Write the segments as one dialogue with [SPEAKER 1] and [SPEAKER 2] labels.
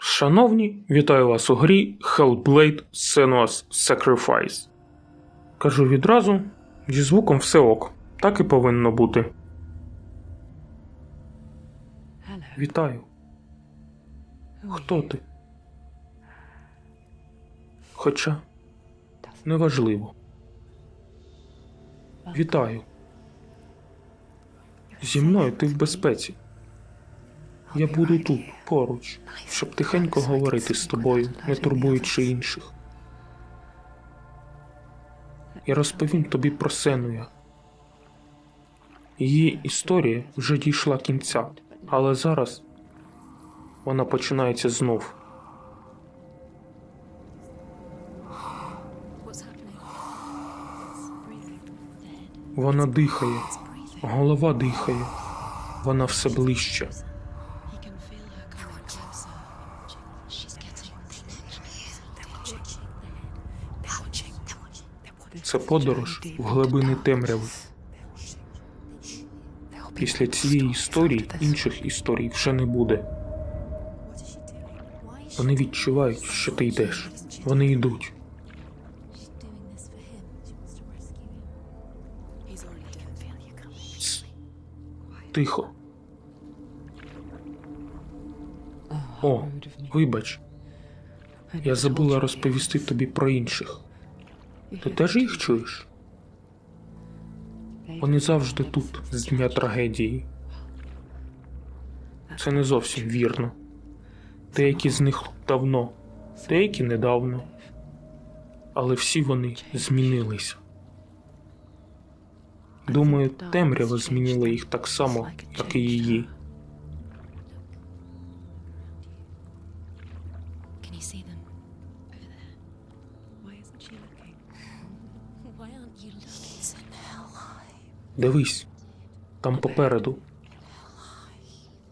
[SPEAKER 1] Шановні, вітаю вас у грі Hellblade Senua's Sacrifice. Кажу відразу, зі звуком все ок. Так і повинно бути. Вітаю. Хто ти? Хоча неважливо. Вітаю. Зі мною ти в безпеці. Я буду тут, поруч, щоб тихенько говорити з тобою, не турбуючи інших. Я розповім тобі про Сенуя. Її історія вже дійшла кінця, але зараз вона починається знов. Вона дихає, голова дихає, вона все ближче. Це подорож в глибини темряви. Після цієї історії інших історій вже не буде. Вони відчувають, що ти йдеш. Вони йдуть. Тихо. О, вибач. Я забула розповісти тобі про інших. Ти теж їх чуєш? Вони завжди тут, з дня трагедії. Це не зовсім вірно. Деякі з них давно, деякі недавно. Але всі вони змінилися. Думаю, темрява змінила їх так само, як і її. Дивись, там попереду.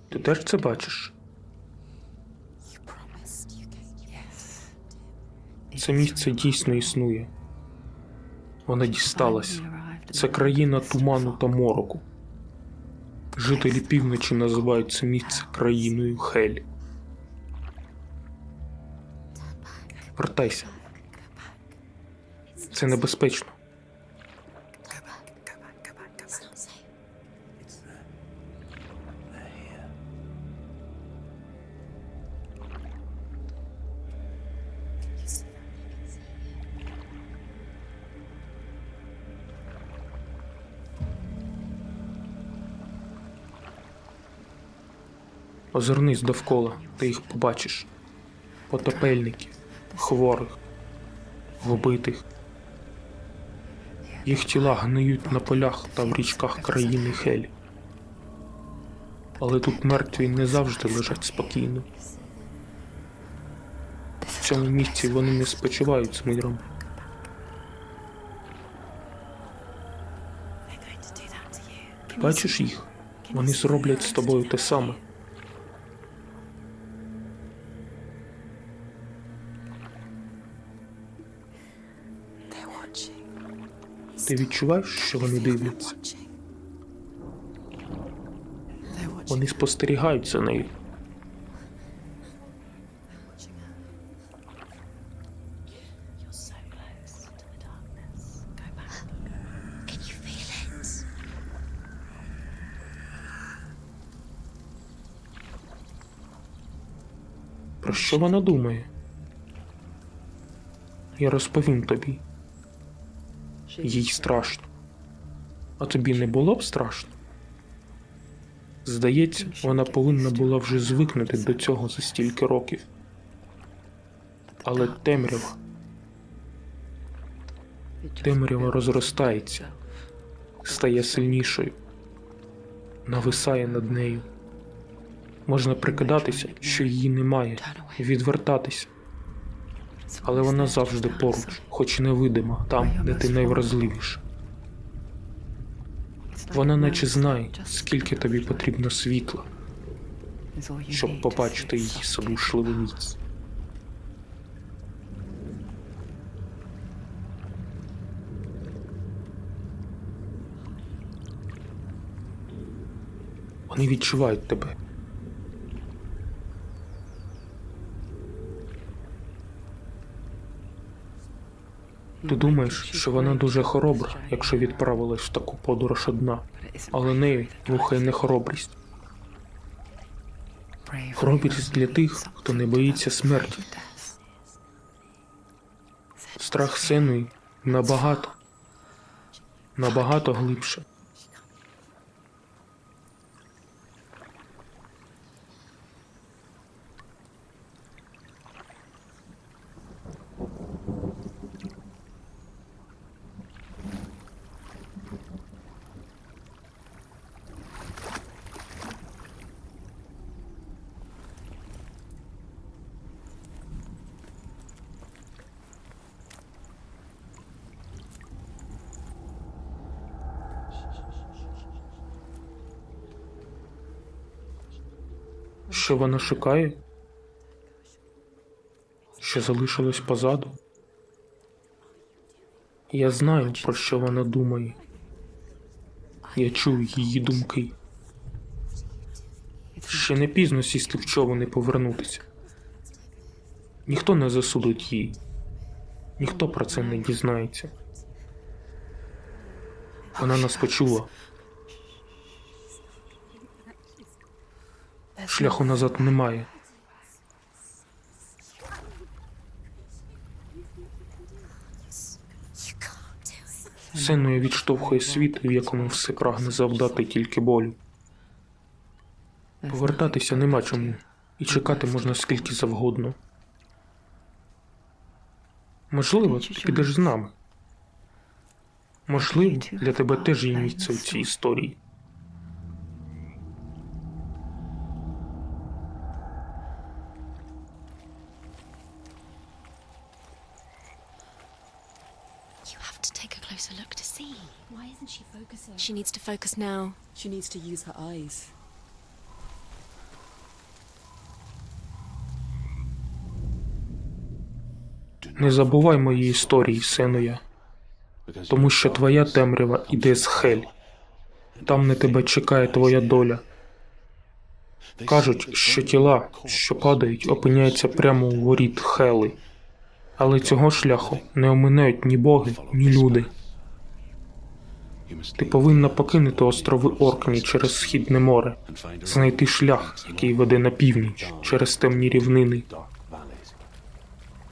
[SPEAKER 1] Ти теж це бачиш? Це місце дійсно існує. Вона дісталась. Це країна туману та мороку. Жителі півночі називають це місце країною Хель. Вертайся. Це небезпечно. Озирнись довкола, ти їх побачиш. Потопельників, хворих, вбитих. Їх тіла гниють на полях та в річках країни Хель. Але тут мертві не завжди лежать спокійно. В цьому місці вони не спочивають з миром. Бачиш їх? Вони зроблять з тобою те саме. Ти відчуваєш, що вони дивляться? Вони спостерігають за нею. Про що вона думає? Я розповім тобі. Їй страшно. А тобі не було б страшно? Здається, вона повинна була вже звикнути до цього за стільки років. Але темрява, темрява розростається, стає сильнішою, нависає над нею. Можна прикидатися, що її немає, відвертатися, але вона завжди поруч, хоч і невидима, там, де ти найвразливіша. Вона наче знає, скільки тобі потрібно світла, щоб побачити її задушливу міць. Вони відчувають тебе. Ти думаєш, що вона дуже хоробра, якщо відправилась в таку подорож одна, але нею рухає не хоробрість. Хоробрість для тих, хто не боїться смерті. Страх сеною набагато, набагато глибше. Що вона шукає? Що залишилось позаду? Я знаю, про що вона думає. Я чую її думки. Ще не пізно сісти в човен і повернутися. Ніхто не засудить її. Ніхто про це не дізнається. Вона нас почула. Шляху назад немає. Сеною відштовхує світ, в якому все прагне завдати тільки болю. Повертатися нема чому, і чекати можна скільки завгодно. Можливо, ти підеш з нами. Можливо, для тебе теж є місце в цій історії.
[SPEAKER 2] Isn't she focusing?
[SPEAKER 3] She needs to focus now.
[SPEAKER 4] She needs to use her eyes.
[SPEAKER 1] Не забувай моєї історії, Сеноя, тому що твоя темрява іде з Хель. Там на тебе чекає твоя доля. Кажуть, що тіла, що падають, опиняються прямо у воріт Хели. Але цього шляху не оминають ні боги, ні люди. Ти повинна покинути острови Оркні через Східне море, знайти шлях, який веде на північ, через темні рівнини.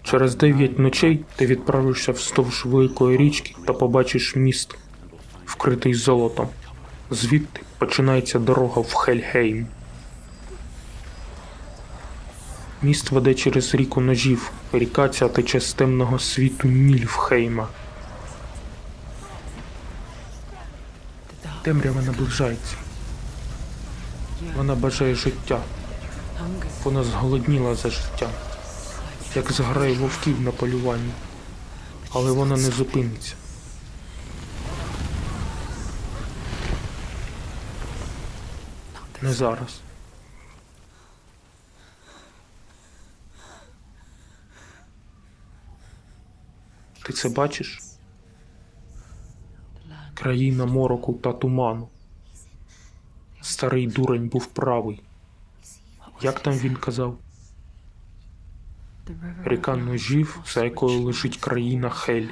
[SPEAKER 1] Через дев'ять ночей ти відправишся вздовж великої річки та побачиш міст, вкритий золотом. Звідти починається дорога в Хельгейм. Міст веде через ріку ножів. Ріка ця тече з темного світу Нільфхейма. Темрява наближається. Вона бажає життя. Вона зголодніла за життя, як зграє вовків на полюванні. Але вона не зупиниться. Не зараз. Ти це бачиш? Країна мороку та туману. Старий дурень був правий. Як там він казав? Ріка ножів, за якою лежить країна Хель,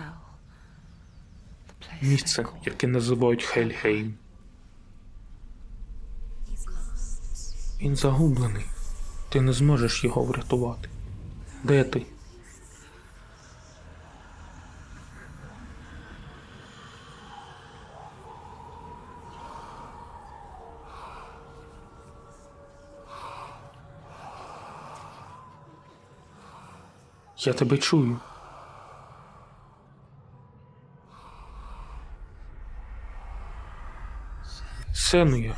[SPEAKER 1] місце, яке називають Хельгейм. Він загублений. Ти не зможеш його врятувати. Де ти? Я тебе чую. Сенуя,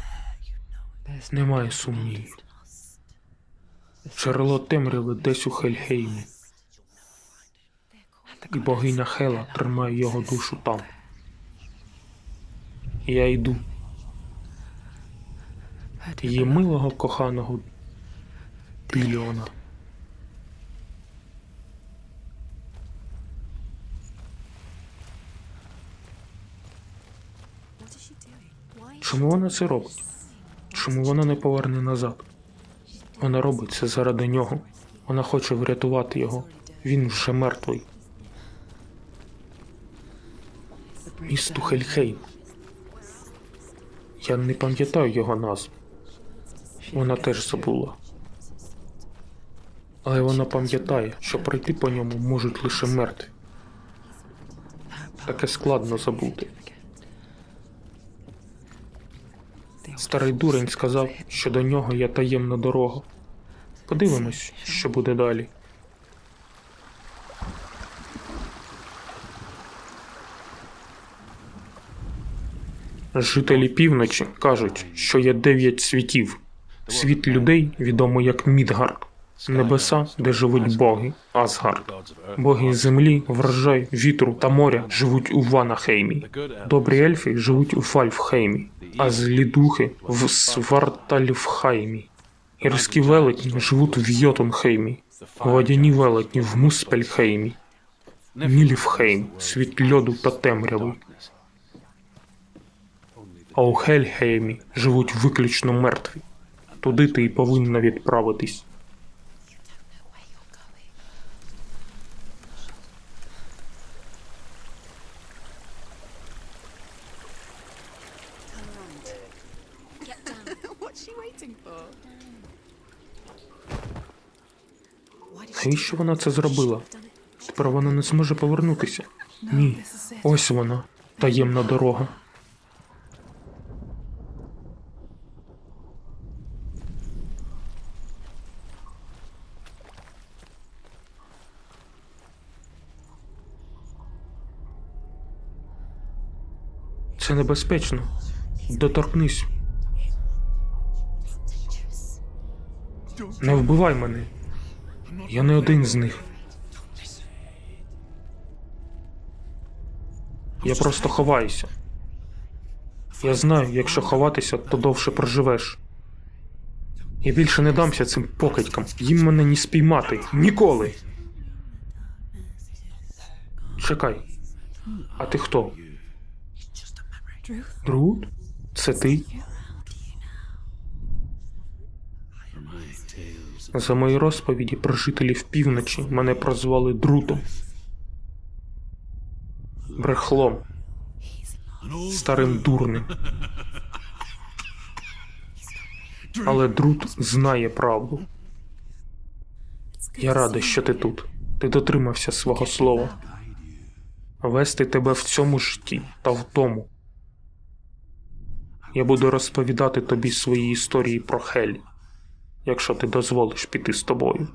[SPEAKER 1] немає сумнівів. Джерело темряви десь у Хельгеймі. І богиня Хела тримає його душу там. Я йду. Її милого коханого Біліона.
[SPEAKER 3] What is she doing? Why is
[SPEAKER 1] Чому вона це робить? Чому вона не поверне назад? Вона робить це заради нього. Вона хоче врятувати його. Він вже мертвий. місту Хельхейм. Я не пам'ятаю його назву. Вона теж забула. Але вона пам'ятає, що пройти по ньому можуть лише мертві. Таке складно забути. Старий дурень сказав, що до нього є таємна дорога. Подивимось, що буде далі. Жителі півночі кажуть, що є дев'ять світів. Світ людей відомий як Мідгард, небеса, де живуть боги, Асгард. Боги землі, врожай, вітру та моря живуть у Ванахеймі. Добрі ельфи живуть у Фальфхеймі, а злі духи в Свартальфхаймі. Гірські велетні живуть в Йотунхеймі, водяні велетні в Муспельхеймі, Ніліфхейм, світ льоду та темряви. А у Хельхеймі живуть виключно мертві. Туди ти і повинна відправитись. Навіщо вона це зробила? Тепер вона не зможе повернутися. Ні. Ось вона, таємна дорога. Це небезпечно. Доторкнись. Не вбивай мене. Я не один з них. Я просто ховаюся. Я знаю, якщо ховатися, то довше проживеш. Я більше не дамся цим покидькам. Їм мене не спіймати. Ніколи. Чекай. А ти хто? Друд? Це ти? За мої розповіді про жителів півночі мене прозвали Друтом. Брехлом. Старим дурним. Але Друт знає правду. Я радий, що ти тут. Ти дотримався свого слова. Вести тебе в цьому житті та в тому. Я буду розповідати тобі свої історії про Хель, якщо ти дозволиш піти з тобою.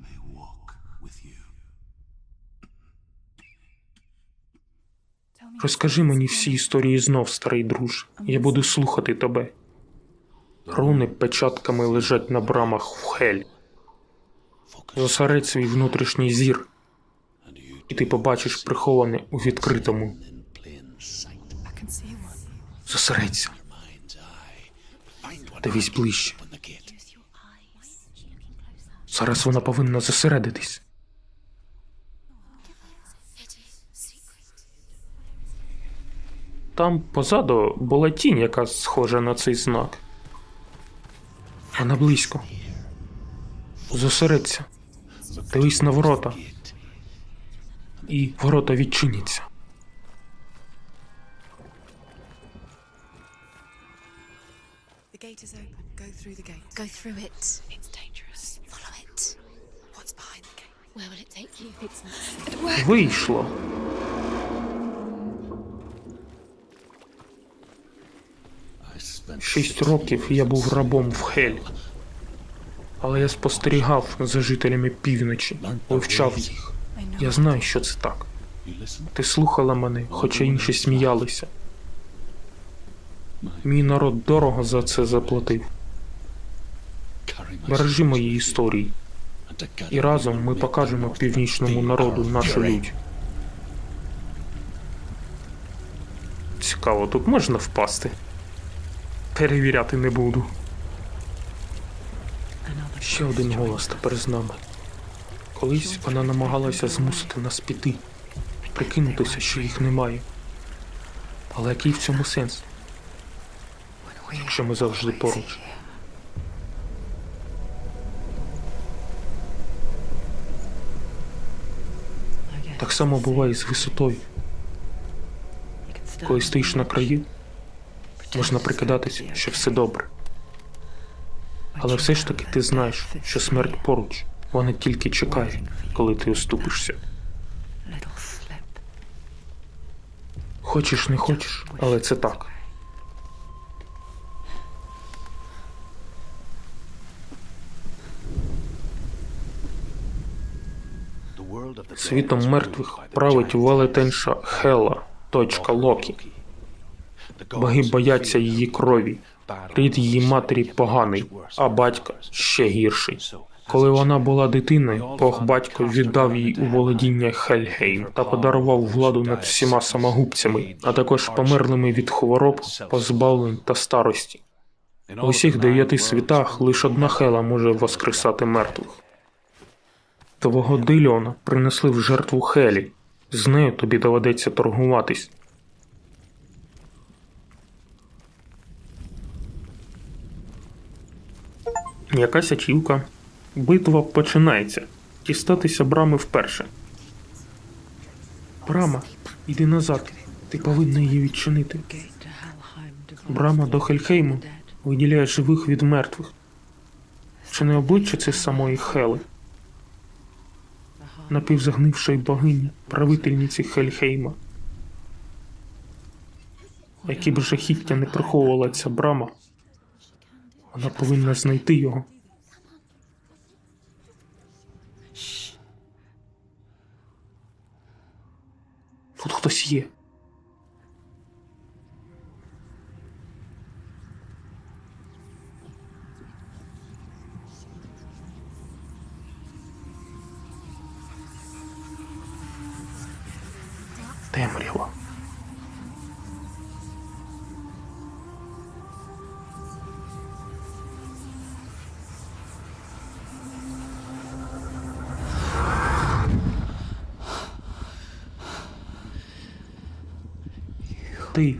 [SPEAKER 1] Розкажи мені всі історії знов, старий друже. Я буду слухати тебе. Руни печатками лежать на брамах в Хель. Зосередь свій внутрішній зір, і ти побачиш приховане у відкритому. Зосередься. Дивись ближче. Зараз вона повинна зосередитись. Там позаду була тінь, яка схожа на цей знак. Вона близько. Зосередься. Дивись на ворота. І ворота відчиняться.
[SPEAKER 2] Go through
[SPEAKER 3] it.
[SPEAKER 1] Вийшло. Шість років я був рабом в Хель. Але я спостерігав за жителями півночі, вивчав їх. Я знаю, що це так. Ти слухала мене, хоча інші сміялися. Мій народ дорого за це заплатив. Бережи мої історії, і разом ми покажемо північному народу нашу лють. Цікаво, тут можна впасти? Перевіряти не буду. Ще один голос тепер з нами. Колись вона намагалася змусити нас піти, прикинутися, що їх немає. Але який в цьому сенс, якщо ми завжди поруч? Так само буває з висотою. Коли стоїш на краю, можна прикидатися, що все добре. Але все ж таки ти знаєш, що смерть поруч. Вона тільки чекає, коли ти оступишся. Хочеш, не хочеш, але це так. Світом мертвих править велетенша Хела, точка Локі. Боги бояться її крові. Рід її матері поганий, а батька ще гірший. Коли вона була дитиною, Бог батько віддав їй у володіння Хельгейм та подарував владу над всіма самогубцями, а також померлими від хвороб, позбавлень та старості. У усіх дев'яти світах лише одна Хела може воскресати мертвих. Твого Дильона принесли в жертву Хелі. З нею тобі доведеться торгуватись. Якась ачівка. Битва починається. Дістатися брами вперше. Брама, іди назад. Ти повинна її відчинити. Брама до Хельхейму виділяє живих від мертвих. Чи не обличчя це самої Хели, напівзагнившої богині, правительниці Хельхейма? Які б жахіття не приховувала ця брама, вона повинна знайти його. Тут хтось є. Темрява. Ти.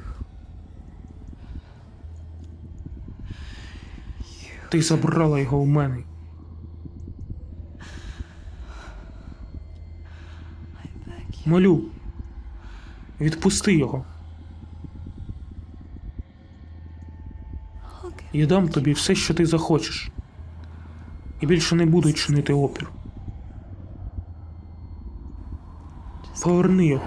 [SPEAKER 1] Ти забрала його у мене. Молю. Відпусти його. Я дам тобі все, що ти захочеш. І більше не буду чинити опір. Поверни його.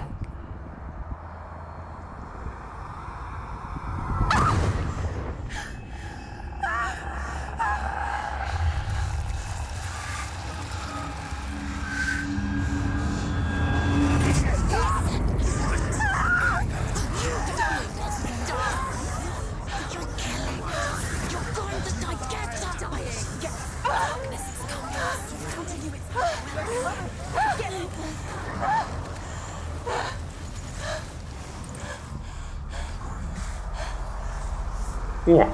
[SPEAKER 1] О,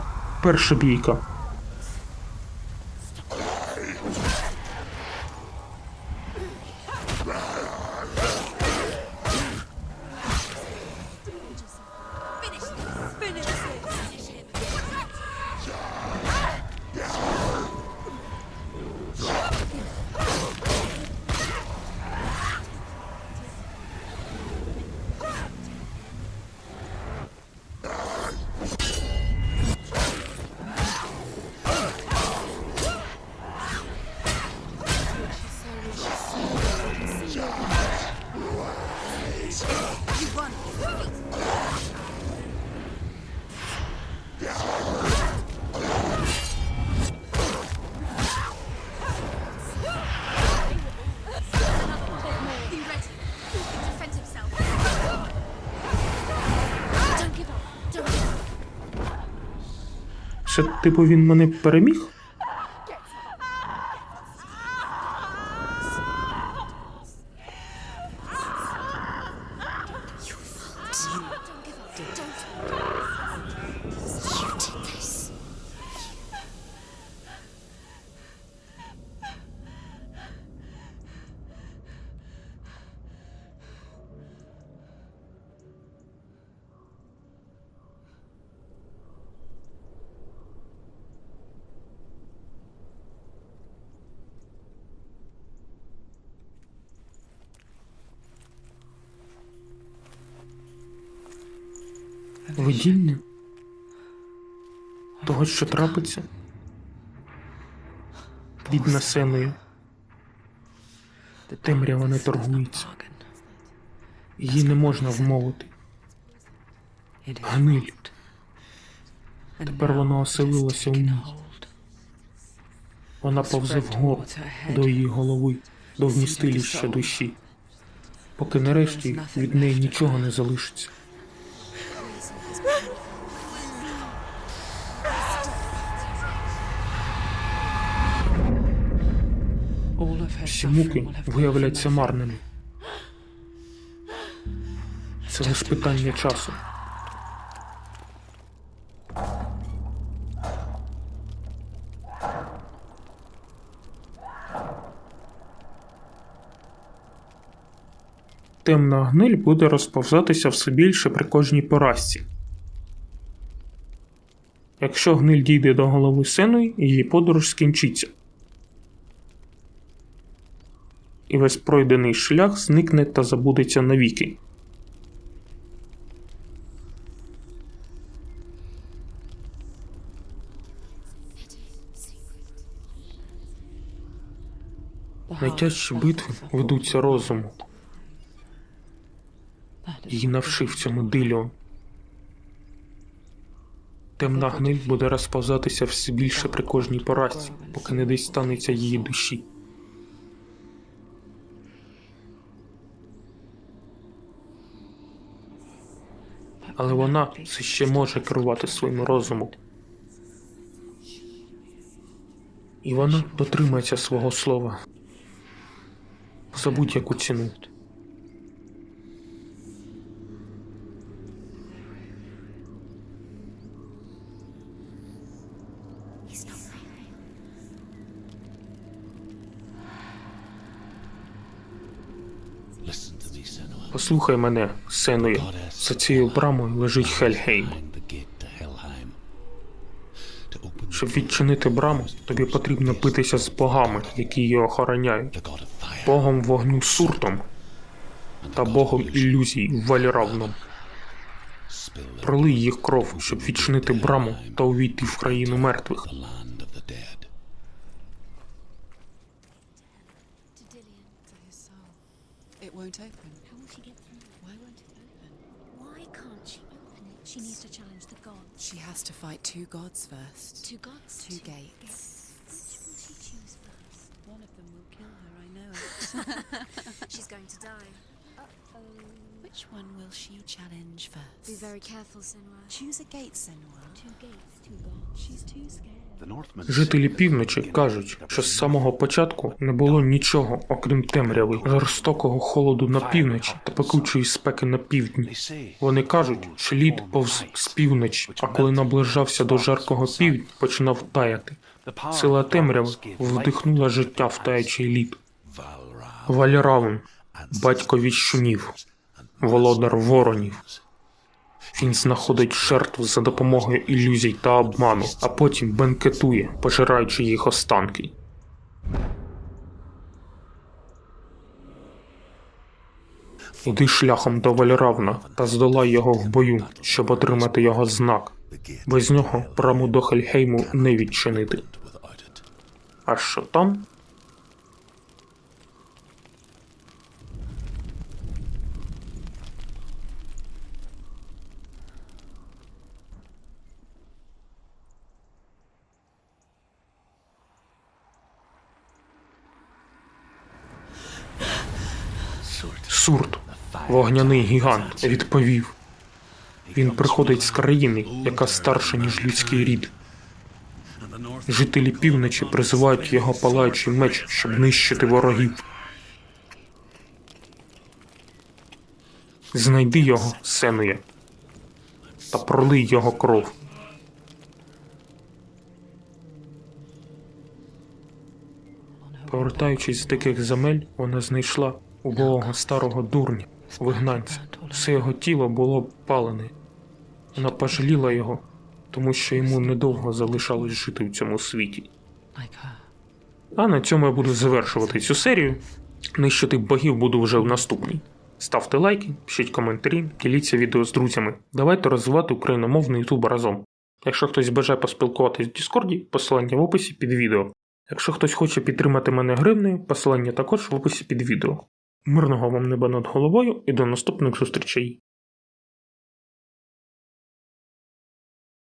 [SPEAKER 1] перша бійка. Це типу він мене переміг? Видіння? Того, що трапиться? Бідна Сеною. Темрява не торгується. Її не можна вмовити. Гниль. Тепер вона оселилася у ній. Вона повзе вгору до її голови, до вмістилища душі, поки нарешті від неї нічого не залишиться. Всі муки виявляться марними. Це лише питання часу. Темна гниль буде розповзатися все більше при кожній поразці. Якщо гниль дійде до голови сеної, її подорож скінчиться. І весь пройдений шлях зникне та забудеться навіки. Найтяжчі битви ведуться розуму. Її навшив цьому диліон. Темна гниль буде розповзатися все більше при кожній поразці, поки не десь станеться її душі. Але вона все ще може керувати своїм розумом. І вона дотримається свого слова за будь-яку ціну.
[SPEAKER 5] Listen to me, Senua.
[SPEAKER 1] Послухай мене, Сеною. За цією брамою лежить
[SPEAKER 5] open
[SPEAKER 1] Щоб відчинити браму, тобі потрібно битися з богами, які її охороняють, богом вогню Суртом та богом ілюзій Валіравном. Пролий їх кров, щоб відчинити браму та увійти в країну мертвих.
[SPEAKER 6] To
[SPEAKER 2] fight two gods first.
[SPEAKER 6] Two gods?
[SPEAKER 2] Two gates.
[SPEAKER 6] Which will she choose first?
[SPEAKER 2] One of them will kill her, I know it.
[SPEAKER 6] She's going to die.
[SPEAKER 2] Which one will she challenge first?
[SPEAKER 6] Be very careful, Senua.
[SPEAKER 2] Choose a gate, Senua.
[SPEAKER 6] Two gates, two gods.
[SPEAKER 2] She's too scared.
[SPEAKER 1] Жителі півночі кажуть, що з самого початку не було нічого, окрім темряви, жорстокого холоду на півночі та пекучої спеки на півдні. Вони кажуть, що лід повз з півночі, а коли наближався до жаркого півдня, починав таяти. Сила темряви вдихнула життя в таячий лід. Валіравн, батько віщунів, володар воронів. Він знаходить жертв за допомогою ілюзій та обману, а потім бенкетує, пожираючи їх останки. Іди шляхом до Валіравна та здолай його в бою, щоб отримати його знак. Без нього браму до Хельхейму не відчинити. А що там? Вогняний гігант, відповів. Він приходить з країни, яка старша, ніж людський рід. Жителі півночі призивають його палаючий меч, щоб нищити ворогів. Знайди його, Сенує, та пролий його кров. Повертаючись з диких земель, вона знайшла убогого старого дурня, вигнанця. Все його тіло було палене. Вона пожаліла його, тому що йому недовго залишалось жити в цьому світі. А на цьому я буду завершувати цю серію. Нищити богів буду вже в наступній. Ставте лайки, пишіть коментарі, діліться відео з друзями. Давайте розвивати україномовний ютуб разом. Якщо хтось бажає поспілкуватись в Діскорді, посилання в описі під відео. Якщо хтось хоче підтримати мене гривнею, посилання також в описі під відео. Мирного вам неба над головою і до наступних зустрічей!